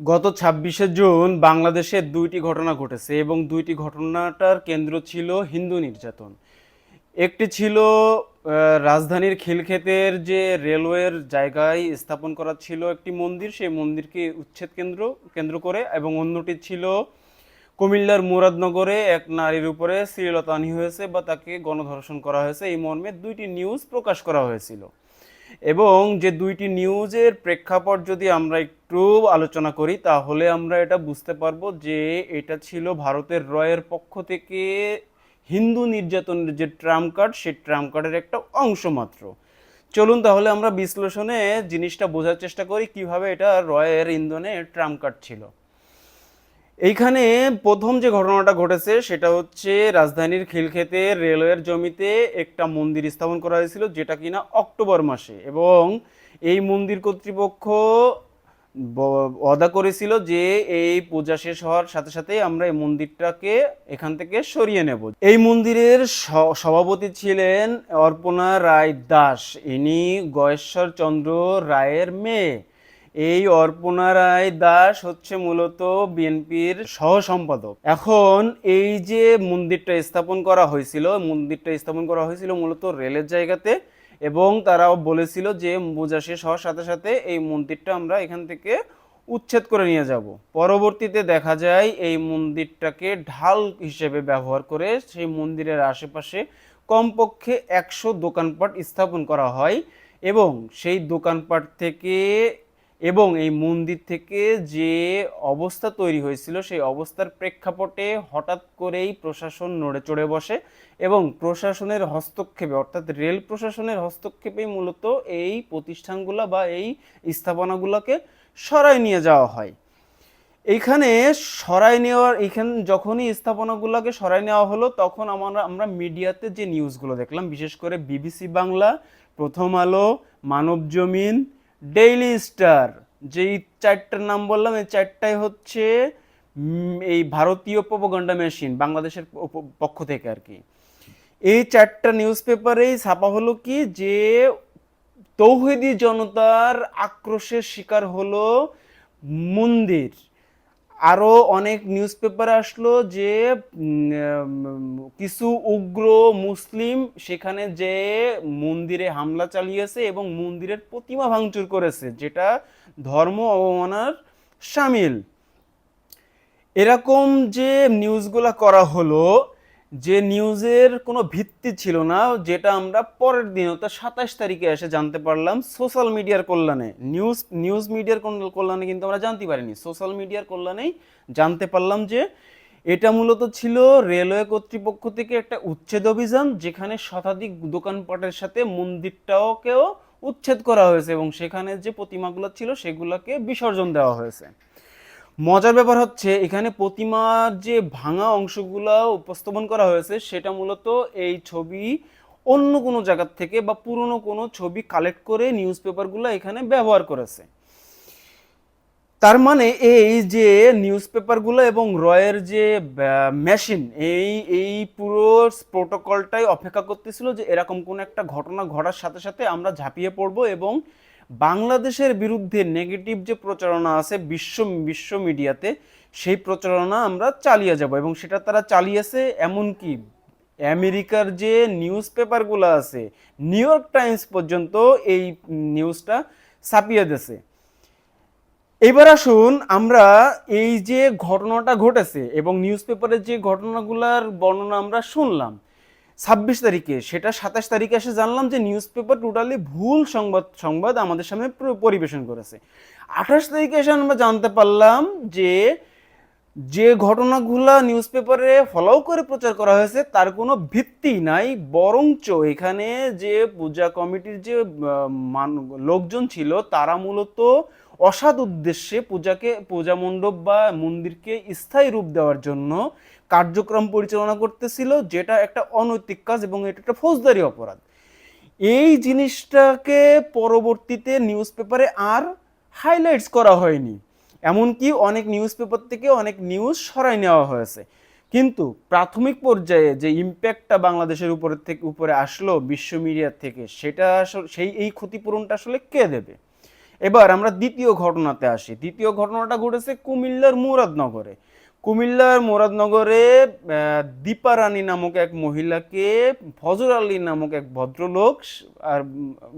গত ছাব্বিশে জুন বাংলাদেশে দুইটি ঘটনা ঘটেছে এবং দুইটি ঘটনাটার কেন্দ্র ছিল হিন্দু নির্যাতন। একটি ছিল রাজধানীর খিলক্ষেতের যে রেলওয়ের জায়গায় স্থাপন করা ছিল একটি মন্দির, সেই মন্দিরকে উচ্ছেদ কেন্দ্র কেন্দ্র করে এবং অন্যটি ছিল কুমিল্লার মুরাদনগরে এক নারীর উপরে শ্লীলতানি হয়েছে বা তাকে গণধর্ষণ করা হয়েছে। এই মর্মে দুইটি নিউজ প্রকাশ করা হয়েছিল। এবং যে দুইটি নিউজের প্রেক্ষাপট যদি আমরা একটু আলোচনা করি, তাহলে আমরা এটা বুঝতে পারব যে এটা ছিল ভারতের রয়ের পক্ষ থেকে হিন্দু নির্যাতনের যে ট্রাম কার্ড, সেই ট্রাম কার্ডের একটা অংশ মাত্র। চলুন তাহলে আমরা বিশ্লেষণে জিনিসটা বোঝার চেষ্টা করি কীভাবে এটা রয়ের ইন্ধনে ট্রাম কার্ড ছিল। এইখানে প্রথম যে ঘটনাটা ঘটেছে, সেটা হচ্ছে রাজধানীর খিলক্ষেতে রেলওয়ের জমিতে একটা মন্দির স্থাপন করা হয়েছিল, যেটা কিনা অক্টোবর মাসে। এবং এই মন্দির কর্তৃপক্ষ অদা করেছিল যে এই পূজা শেষ হওয়ার সাথে সাথে আমরা এই মন্দিরটাকে এখান থেকে সরিয়ে নেব। এই মন্দিরের সভাপতি ছিলেন অর্পণা রায় দাস। ইনি গয়েশ্বর চন্দ্র রায়ের মেয়ে। এই অর্পণা রায় দাস হচ্ছে মূলত বিএনপির সহ সম্পাদক এখন এই যে মন্দিরটা স্থাপন করা হয়েছিল, মন্দিরটা স্থাপন করা হয়েছিল মূলত রেলের জায়গাতে এবং তারাও বলেছিল যে পূজা শেষ হওয়ার সাথে সাথে এই মন্দিরটা আমরা এখান থেকে উচ্ছেদ করে নিয়ে যাব। পরবর্তীতে দেখা যায় এই মন্দিরটাকে ঢাল হিসেবে ব্যবহার করে সেই মন্দিরের আশেপাশে কমপক্ষে একশো দোকানপাট স্থাপন করা হয় এবং সেই দোকানপাট থেকে এবং এই মন্দির থেকে যে অবস্থা তৈরি হয়েছিল, সেই অবস্থার প্রেক্ষাপটে হঠাৎ করেই প্রশাসন নড়ে চড়ে বসে এবং প্রশাসনের হস্তক্ষেপে, অর্থাৎ রেল প্রশাসনের হস্তক্ষেপেই মূলত এই প্রতিষ্ঠানগুলো বা এই স্থাপনাগুলোকে সরায় নিয়ে যাওয়া হয়। এইখানে সরাই নেওয়ার, এইখানে যখনই স্থাপনাগুলোকে সরাই নেওয়া হলো, তখন আমরা আমরা মিডিয়াতে যে নিউজগুলো দেখলাম, বিশেষ করে বিবিসি বাংলা, প্রথম আলো, মানব জমিন ডেইলি স্টার যেই চারটার নাম বললাম, এই চারটাই হচ্ছে এই ভারতীয় প্রোপাগান্ডা মেশিন বাংলাদেশের পক্ষ থেকে আর কি। এই চারটা নিউজ পেপারেই ছাপা হলো কি, যে তৌহিদি জনতার আক্রোশের শিকার হলো মন্দির। আরও অনেক নিউজ পেপার আসলো যে কিছু উগ্র মুসলিম সেখানে যে মন্দিরে হামলা চালিয়েছে এবং মন্দিরের প্রতিমা ভাঙচুর করেছে, যেটা ধর্ম অবমানার সামিল। এরকম যে নিউজগুলো করা হলো যে নিউজের কোনো ভিত্তি ছিল না, যেটা আমরা পরের দিন, অর্থাৎ সাতাশ তারিখে এসে জানতে পারলাম, সোশ্যাল মিডিয়ার কল্যাণে। নিউজ নিউজ মিডিয়ার কল্যাণে কিন্তু আমরা জানতে পারিনি। সোশ্যাল মিডিয়ার কল্যাণেই জানতে পারলাম যে, এটা মূলত ছিল রেলওয়ে কর্তৃপক্ষ থেকে একটা উচ্ছেদ অভিযান, যেখানে শতাধিক দোকানপাটের সাথে মন্দিরটাওকেও উচ্ছেদ করা হয়েছে এবং সেখানে যে প্রতিমাগুলো ছিল, সেগুলোকে বিসর্জন দেওয়া হয়েছে। মজার ব্যাপার হচ্ছে, এখানে প্রতিমার যে ভাঙা অংশগুলো উপস্থাপন করা হয়েছে, সেটা মূলত এই ছবি অন্য কোনো জায়গার থেকে বা পুরনো কোনো ছবি কালেক্ট করে নিউজ পেপারগুলো এখানে ব্যবহার করেছে। তার মানে এই যে নিউজ পেপারগুলো এবং রয়ের যে মেশিন এই এই পুরো প্রোটোকলটাই অপেক্ষা করতেছিল যে এরকম কোনো একটা ঘটনা ঘটার সাথে সাথে আমরা ঝাঁপিয়ে পড়ব এবং বাংলাদেশের বিরুদ্ধে নেগেটিভ যে প্রচারণা আছে বিশ্ব বিশ্ব মিডিয়াতে, সেই প্রচারণা আমরা চালিয়ে যাব এবং সেটা তারা চালিয়েছে এমনকি আমেরিকার যে নিউজ পেপারগুলো আছে, নিউ ইয়র্ক টাইমস পর্যন্ত এই নিউজটা ছাপিয়ে দিয়েছে। এবার আসুন আমরা এই যে ঘটনাটা ঘটেছে এবং নিউজ পেপারে যে ঘটনাগুলার বর্ণনা আমরা শুনলাম ছাব্বিশ তারিখে, সেটা সাতাশ তারিখে এসে জানলাম যে নিউজ পেপার টোটালি ভুল সংবাদ সংবাদ আমাদের সামনে পরিবেশন করেছে। আঠাশ তারিখে এসে আমরা জানতে পারলাম যে যে ঘটনাগুলা নিউজ পেপারে ফলো করে প্রচার করা হয়েছে, তার কোনো ভিত্তি নাই, বরঞ্চ এখানে যে পূজা কমিটির যে মান- লোকজন ছিল, তারা মূলত অসৎ উদ্দেশ্যে পূজাকে পূজা মণ্ডপ বা মন্দিরকে স্থায়ী রূপ দেওয়ার জন্য কার্যক্রম পরিচালনা করতেছিল, যেটা একটা অনৈতিক কাজ এবং এটা একটা ফৌজদারি অপরাধ। এই জিনিসটাকে পরবর্তীতে নিউজ পেপারে আর হাইলাইটস করা হয়নি। এমনকি অনেক নিউজ পেপার থেকে অনেক নিউজ সরাই নেওয়া হয়েছে। কিন্তু প্রাথমিক পর্যায়ে যে ইম্প্যাক্টটা বাংলাদেশের উপরে থেকে, উপরে আসলো বিশ্ব মিডিয়ার থেকে, সেটা আসলে, সেই, এই ক্ষতিপূরণটা আসলে কে দেবে? এবার আমরা দ্বিতীয় ঘটনাতে আসি। দ্বিতীয় ঘটনাটা ঘটেছে কুমিল্লার মুরাদনগরে। কুমিল্লার মুরাদনগরে দীপা রানী নামক এক মহিলাকে, ফজর আলী নামক এক ভদ্রলোক, আর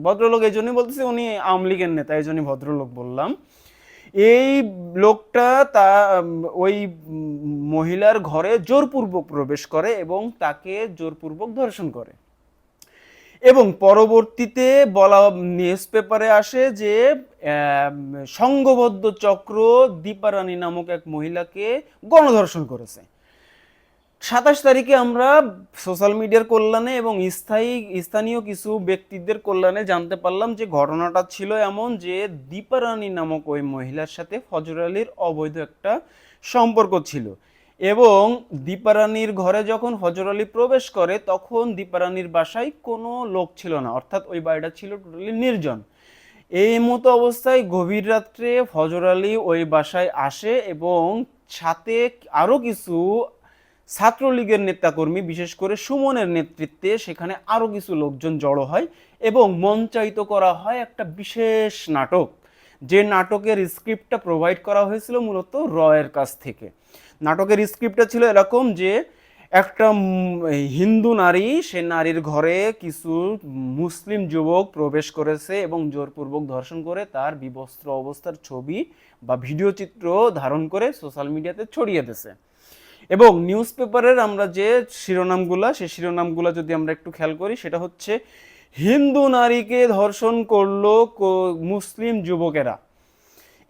ভদ্রলোক এই জন্যই বলতেছে উনি আওয়ামী লীগের নেতা, এই জন্যই ভদ্রলোক বললাম। এই লোকটা তা ওই মহিলার ঘরে জোরপূর্বক প্রবেশ করে এবং তাকে জোরপূর্বক ধর্ষণ করে। এবং পরবর্তীতে বলা নিউজ পেপারে আসে যে সংঘবদ্ধ চক্র দীপারানী নামক এক মহিলাকে গণধর্ষণ করেছে। সাতাশ তারিখে আমরা সোশ্যাল মিডিয়ার কল্যাণে এবং স্থায়ী, স্থানীয় কিছু ব্যক্তিদের কল্যাণে জানতে পারলাম যে, ঘটনাটা ছিল এমন যে, দীপারানী নামক ওই মহিলার সাথে ফজর আলীর অবৈধ একটা সম্পর্ক ছিল। এবং দীপারানীর ঘরে যখন ফজর আলী প্রবেশ করে, তখন দীপারানীর বাসায় কোনো লোক ছিল না। অর্থাৎ ওই বাড়িটা ছিল টোটালি নির্জন। এই মতো অবস্থায় গভীর রাত্রে ফজর আলী ওই বাসায় আসে এবং সাথে আরও কিছু ছাত্রলীগের নেতাকর্মী, বিশেষ করে সুমনের নেতৃত্বে সেখানে আরও কিছু লোকজন জড়ো হয় এবং মঞ্চায়িত করা হয় একটা বিশেষ নাটক। যে নাটকের স্ক্রিপ্টটা প্রোভাইড করা হয়েছিল মূলত রয়ের কাছ থেকে। নাটকের স্ক্রিপ্টটা ছিল এরকম যে, একটা হিন্দু নারী, সে নারীর ঘরে কিছু মুসলিম যুবক প্রবেশ করেছে এবং জোরপূর্বক ধর্ষণ করে তার বিবস্ত্র অবস্থার ছবি বা ভিডিও চিত্র ধারণ করে সোশ্যাল মিডিয়াতে ছড়িয়ে দিয়েছে। এবং নিউজ পেপারের আমরা যে শিরোনামগুলা সেই শিরোনামগুলা যদি আমরা একটু খেয়াল করি, সেটা হচ্ছে হিন্দু নারীকে ধর্ষণ করল মুসলিম যুবকেরা।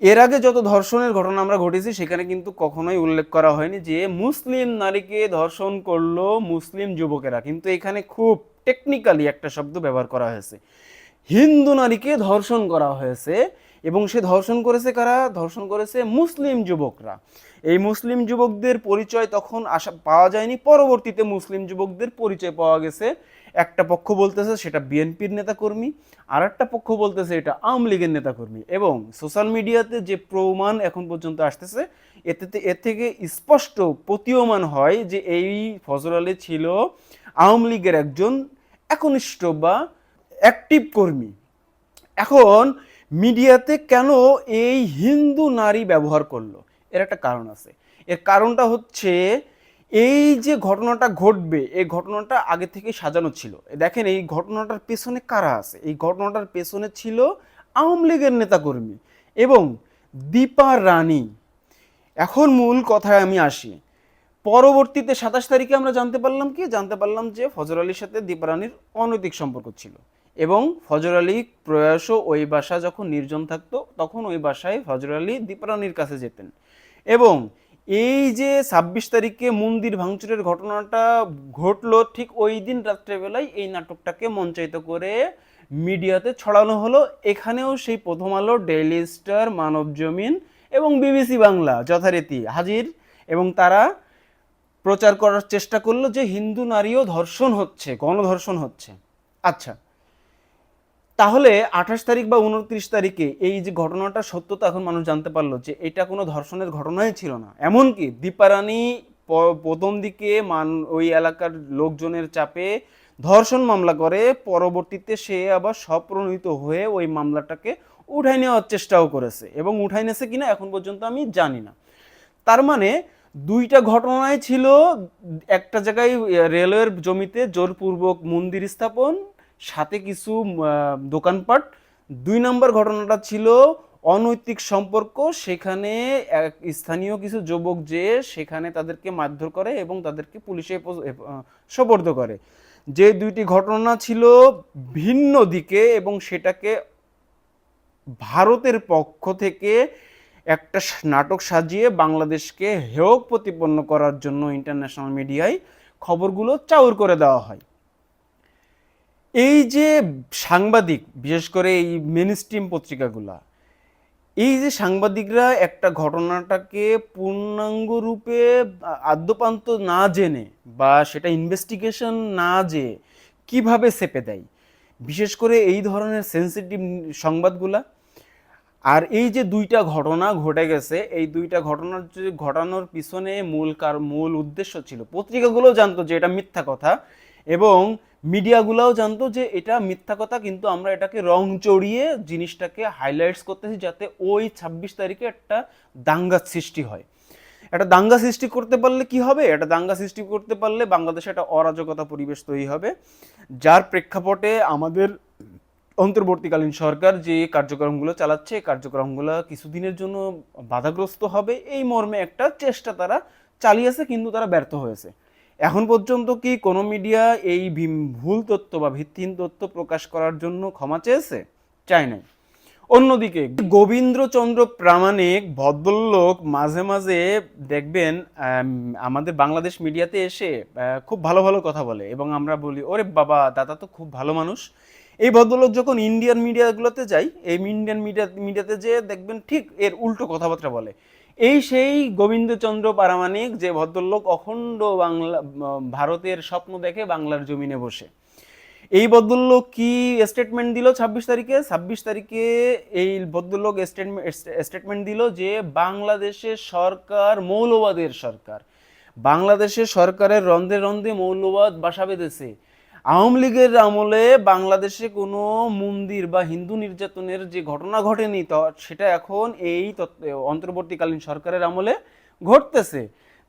এর আগে যত ধর্ষণের ঘটনা আমরা ঘটেছি, সেখানে কিন্তু কখনোই উল্লেখ করা হয়নি যে মুসলিম নারীকে ধর্ষণ করল মুসলিম যুবকেরা। কিন্তু এখানে খুব টেকনিক্যালি একটা শব্দ ব্যবহার করা হয়েছে। হিন্দু নারীকে ধর্ষণ করা হয়েছে এবং সে ধর্ষণ করেছে কারা? ধর্ষণ করেছে মুসলিম যুবকরা। এই মুসলিম যুবকদের পরিচয় তখন আসা পাওয়া যায়নি। পরবর্তীতে মুসলিম যুবকদের পরিচয় পাওয়া গেছে একটা পক্ষ বলতেছে সেটা বিএনপির নেতাকর্মী আর একটা পক্ষ বলতেছে এটা আওয়ামী লীগের নেতাকর্মী এবং সোশ্যাল মিডিয়াতে যে প্রমাণ এখন পর্যন্ত আসতেছে, এতে এর থেকে স্পষ্ট প্রতীয়মান হয় যে এই ফজর আলী ছিল আওয়ামী লীগের একজন একনিষ্ঠ বা অ্যাক্টিভ কর্মী। এখন মিডিয়াতে কেন এই হিন্দু নারী ব্যবহার করল? এর একটা কারণ আছে। এর কারণটা হচ্ছে এই যে ঘটনাটা ঘটবে, এই ঘটনাটা আগে থেকে সাজানো ছিল। দেখেন, এই ঘটনাটার পেছনে কারা আছে? এই ঘটনাটার পেছনে ছিল আওয়ামী লীগের নেতাকর্মী এবং দীপা রানী। এখন মূল কথায় আমি আসি। পরবর্তীতে সাতাশ তারিখে আমরা জানতে পারলাম কি? জানতে পারলাম যে ফজর আলীর সাথে দীপারানীর অনৈতিক সম্পর্ক ছিল এবং ফজর আলী প্রয়াস ওই বাসা যখন নির্জন থাকতো, তখন ওই বাসায় ফজর আলী দীপারানীর কাছে যেতেন এবং এই যে ছাব্বিশ তারিখে মন্দির ভাঙচুরের ঘটনাটা ঘটলো ঠিক ওই দিন রাত্রেবেলায় এই নাটকটাকে মঞ্চায়িত করে মিডিয়াতে ছড়ানো হলো। এখানেও সেই প্রথম আলো, ডেইলি স্টার, মানব জমিন এবং বিবিসি বাংলা যথারীতি হাজির এবং তারা প্রচার করার চেষ্টা করল যে হিন্দু নারীও ধর্ষণ হচ্ছে, গণধর্ষণ হচ্ছে। আচ্ছা তাহলে আঠাশ তারিখ বা উনত্রিশ তারিখে এই যে ঘটনাটা সত্যতা এখন মানুষ জানতে পারল যে এটা কোনো ধর্ষণের ঘটনাই ছিল না। এমনকি দীপারানী প্রথম দিকে মান, ওই এলাকার লোকজনের চাপে ধর্ষণ মামলা করে, পরবর্তীতে সে আবার স্বপ্রণীত হয়ে ওই মামলাটাকে উঠাই নেওয়ার চেষ্টাও করেছে এবং উঠাই নিয়েছে কিনা এখন পর্যন্ত আমি জানি না। তার মানে দুইটা ঘটনায় ছিল, একটা জায়গায় রেলওয়ের জমিতে জোরপূর্বক মন্দির স্থাপন সাথে কিছু দোকানপাট। দুই নম্বর ঘটনাটা ছিল অনৈতিক সম্পর্ক, সেখানে এক স্থানীয় কিছু যুবক যে সেখানে তাদেরকে মারধর করে এবং তাদেরকে পুলিশে সোপর্দ করে। যে দুইটি ঘটনা ছিল ভিন্ন দিকে এবং সেটাকে ভারতের পক্ষ থেকে একটা নাটক সাজিয়ে বাংলাদেশকে হেয় প্রতিপন্ন করার জন্য ইন্টারন্যাশনাল মিডিয়ায় খবরগুলো চাউর করে দেওয়া হয়। এই যে সাংবাদিক, বিশেষ করে এই মেন স্ট্রিম পত্রিকাগুলা, এই যে সাংবাদিকরা একটা ঘটনাটাকে পূর্ণাঙ্গ রূপে আদ্যপান্ত না জেনে বা সেটা ইনভেস্টিগেশন না যে কীভাবে চেপে দেয়, বিশেষ করে এই ধরনের সেন্সিটিভ সংবাদগুলা। আর এই যে দুইটা ঘটনা ঘটে গেছে, এই দুইটা ঘটনার যে ঘটানোর পিছনে মূল কার, মূল উদ্দেশ্য ছিল। পত্রিকাগুলো জানতো যে এটা মিথ্যা কথা এবং মিডিয়াগুলোও জানতো যে এটা মিথ্যা কথা, কিন্তু আমরা এটাকে রং চড়িয়ে জিনিসটাকে হাইলাইটস করতেছি যাতে ওই ছাব্বিশ তারিখে একটা দাঙ্গা সৃষ্টি হয়। একটা দাঙ্গা সৃষ্টি করতে পারলে কি হবে? একটা দাঙ্গা সৃষ্টি করতে পারলে বাংলাদেশে একটা অরাজকতা পরিবেশ তৈরি হবে। যার প্রেক্ষাপটে আমাদের অন্তর্বর্তীকালীন সরকার যে কার্যক্রমগুলো চালাচ্ছে কার্যক্রমগুলো কিছুদিনের জন্য বাধাগ্রস্ত হবে। এই মর্মে একটা চেষ্টা তারা চালিয়েছে কিন্তু তারা ব্যর্থ হয়েছে। এখন পর্যন্ত কি কোনো মিডিয়া এই ভুল তথ্য বা ভিত্তিহীন তথ্য প্রকাশ করার জন্য ক্ষমা চেয়েছে? চায় নাই। অন্যদিকে গোবিন্দ্রচন্দ্র প্রামাণিক ভদ্রলোক মাঝে মাঝে দেখবেন আমাদের বাংলাদেশ মিডিয়াতে এসে খুব ভালো ভালো কথা বলে এবং আমরা বলি, ওরে বাবা, দাদা তো খুব ভালো মানুষ। এই ভদ্রলোক যখন ইন্ডিয়ান মিডিয়াগুলোতে যাই এই ইন্ডিয়ান মিডিয়া, মিডিয়াতে যে দেখবেন ঠিক এর উল্টো কথাবার্তা বলে। এই সেই গোবিন্দচন্দ্র পারামানিক যে ভদ্রলোক অখণ্ড বাংলা ভারতের স্বপ্ন দেখে বাংলার জমিনে বসে। এই ভদ্রলোক কি স্টেটমেন্ট দিল ছাব্বিশ তারিখে? ছাব্বিশ তারিখে এই ভদ্রলোক স্টেটমেন্ট দিল যে বাংলাদেশের সরকার মৌলবাদের সরকার। বাংলাদেশের সরকারের রন্ধে রন্ধে মৌলবাদ বাসা বেঁধেছে। আওয়ামী লীগের আমলে বাংলাদেশে কোনো মন্দির বা হিন্দু নির্যাতনের যে ঘটনা ঘটেনি, তো সেটা এখন এই অন্তর্বর্তীকালীন সরকারের আমলে ঘটতেছে।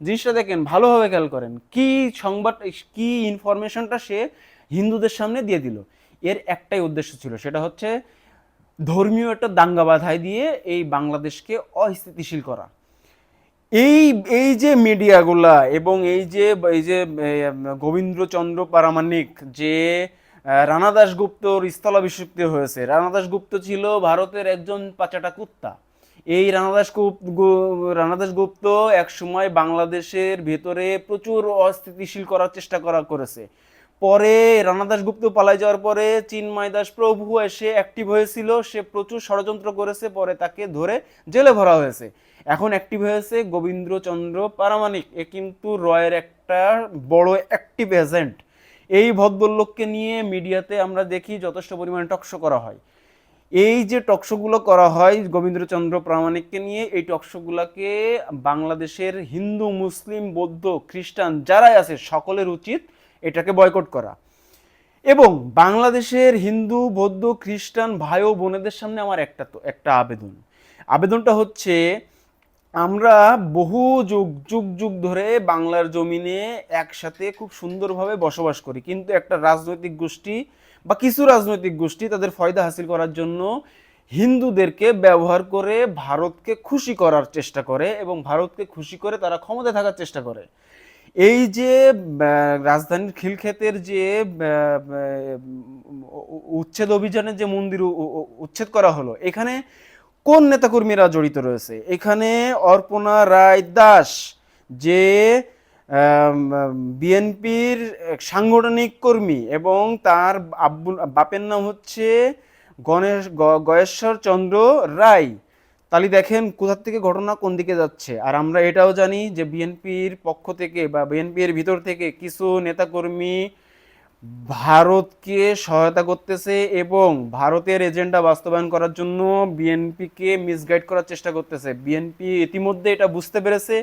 জিনিসটা দেখেন, ভালোভাবে খেয়াল করেন, কি সংবাদ, কি ইনফরমেশনটা সে হিন্দুদের সামনে দিয়ে দিল। এর একটাই উদ্দেশ্য ছিল, সেটা হচ্ছে ধর্মীয় একটা দাঙ্গা বাধাই দিয়ে এই বাংলাদেশকে অস্থিতিশীল করা। এই এই যে মিডিয়াগুলা এবং এই যে এই যে গোবিন্দ্রচন্দ্র পারামানিক যে রানা দাশগুপ্তর স্থলাভিষিক্ত হয়েছে। রানা দাসগুপ্ত ছিল ভারতের একজন পাচাটা কুত্তা। এই রানা দাশগুপ্ত রানা দাশগুপ্ত এক সময় বাংলাদেশের ভেতরে প্রচুর অস্থিতিশীল করার চেষ্টা করা করেছে। পরে রানা দাশগুপ্ত পালাই যাওয়ার পরে চিন্ময় দাস প্রভু এসে অ্যাক্টিভ হয়েছিল। সে প্রচুর ষড়যন্ত্র করেছে, পরে তাকে ধরে জেলে ভরা হয়েছে। এখন অ্যাক্টিভ হয়েছে গোবিন্দ্রচন্দ্র পারামানিক এ কিন্তু রয়ের একটা বড় অ্যাক্টিভ এজেন্ট এই ভদ্রলোককে নিয়ে মিডিয়াতে আমরা দেখি যথেষ্ট পরিমাণে টকশো করা হয়। এই যে টকশোগুলো করা হয় গোবিন্দ্রচন্দ্র প্রামাণিককে নিয়ে, এই টকশোগুলোকে বাংলাদেশের হিন্দু, মুসলিম, বৌদ্ধ, খ্রিস্টান যারাই আছে সকলের উচিত এটাকে বয়কট করা। এবং বাংলাদেশের হিন্দু, বৌদ্ধ, খ্রিস্টান ভাই ও বোনেদের সামনে আমার একটা একটা আবেদন। আবেদনটা হচ্ছে, আমরা বহু যুগ যুগ যুগ ধরে বাংলার জমিনে একসাথে খুব সুন্দরভাবে বসবাস করি। কিন্তু একটা রাজনৈতিক গোষ্ঠী বা কিছু রাজনৈতিক গোষ্ঠী তাদের ফয়দা হাসিল করার জন্য হিন্দুদেরকে ব্যবহার করে ভারতকে খুশি করার চেষ্টা করে এবং ভারতকে খুশি করে তারা ক্ষমতায় থাকার চেষ্টা করে। এই যে রাজধানীর খিলক্ষেতের যে উচ্ছেদ অভিযানের যে মন্দির উচ্ছেদ করা হলো, এখানে কোন নেতাকর্মীরা জড়িত রয়েছে? এখানে অর্পণা রায় দাস, যে বিএনপির সাংগঠনিক কর্মী এবং তার আব্বুল বাপের নাম হচ্ছে গণেশ গয়েশ্বর চন্দ্র রায়। তাহলে দেখেন কোথার থেকে ঘটনা কোন দিকে যাচ্ছে। আর আমরা এটাও জানি যে বিএনপির পক্ষ থেকে বা বিএনপির ভিতর থেকে কিছু নেতাকর্মী ভারতকে সহায়তা করতেছে এবং ভারতের এজেন্ডা বাস্তবায়ন করার জন্য বিএনপিকে মিসগাইড করার চেষ্টা করতেছে। বিএনপি ইতিমধ্যে এটা বুঝতে পেরেছে।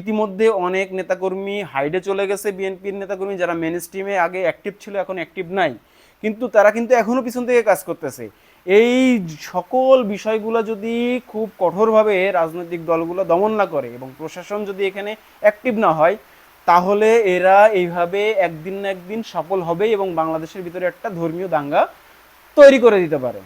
ইতিমধ্যে অনেক নেতাকর্মী হাইডে চলে গেছে বিএনপির নেতাকর্মী যারা মেন স্ট্রিমে আগে অ্যাক্টিভ ছিল, এখন অ্যাক্টিভ নাই। কিন্তু তারা কিন্তু এখনও পিছন থেকে কাজ করতেছে। এই সকল বিষয়গুলো যদি খুব কঠোরভাবে রাজনৈতিক দলগুলো দমন না করে এবং প্রশাসন যদি এখানে অ্যাক্টিভ না হয়, তাহলে এরা এইভাবে একদিন না একদিন সফল হবে এবং বাংলাদেশের ভিতরে একটা ধর্মীয় দাঙ্গা তৈরি করে দিতে পারে।